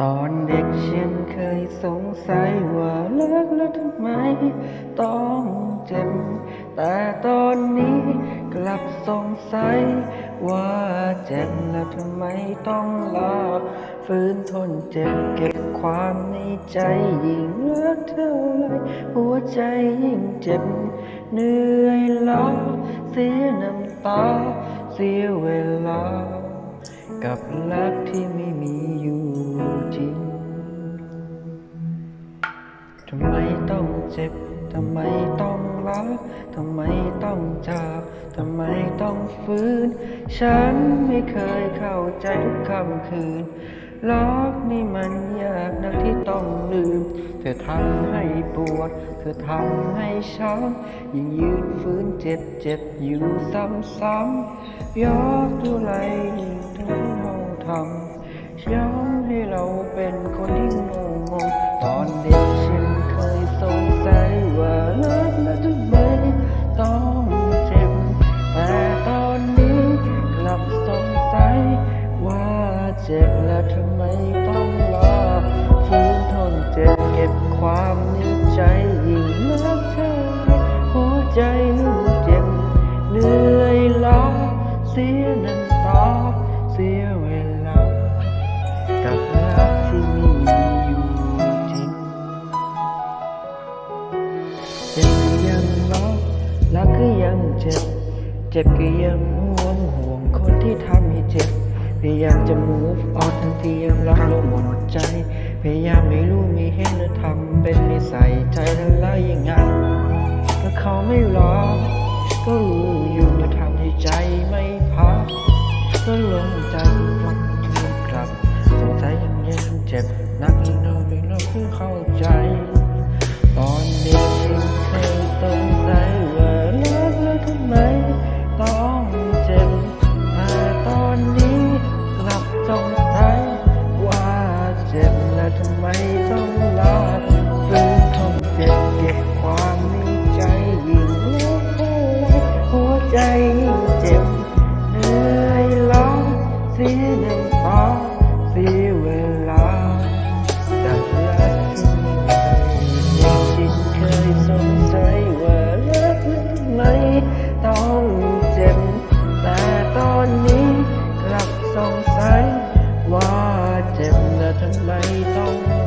ตอนเด็กฉันเคยสงสัยว่าเลิกแล้วทำไม ต้องเจ็บ แต่ตอนนี้กลับสงสัย ว่าเจ็บแล้วทำไมต้องลาฝืนทนเจ็บเก็บความในใจยิ่งเลิกเท่าไรหัวใจยิ่งเจ็บ เหนื่อยล้าเสียน้ำตา เสียเวลา กับรักที่ไม่มีอยู่ จ็บทำไมต้องรักทำไมต้องจากทำไมต้องฟื้น ฉันไม่เคยเข้าใจทุกคำคืนรักนี่มันยากนักที่ต้องลืม เธอทำให้ปวด เธอทำให้ช้ำยิ่งยืนฟื้นเจ็บเจ็บอยู่ซ้ำๆยอกเท่าไรยิ่งทำให้เราทำย้ำให้เราเป็นคนที่งงง ความในใจยิ่งนักเท่าไรหัวใจยิ่งเจ็บเหนื่อยล้าเสียน้ำตาเสียเวลากับรักที่ไม่มีอยู่จริงเจ็บก็ยังรักรักก็ยังเจ็บ เจ็บก็ยังห่วงห่วงคนที่ทำให้เจ็บพยายามจะ move on ทั้งที่ยังรักเราหมดใจ พยายามไม่รู้ไม่เห็น ยังไงก็เขาไม่รอ ก็รู้อยู่ว่าทำให้ใจไม่พัก ก็ลงใจวันทุกลับสงสัยยังยังเจ็บนักยิ่งเราไม่เราเพิ่งเข้า แล้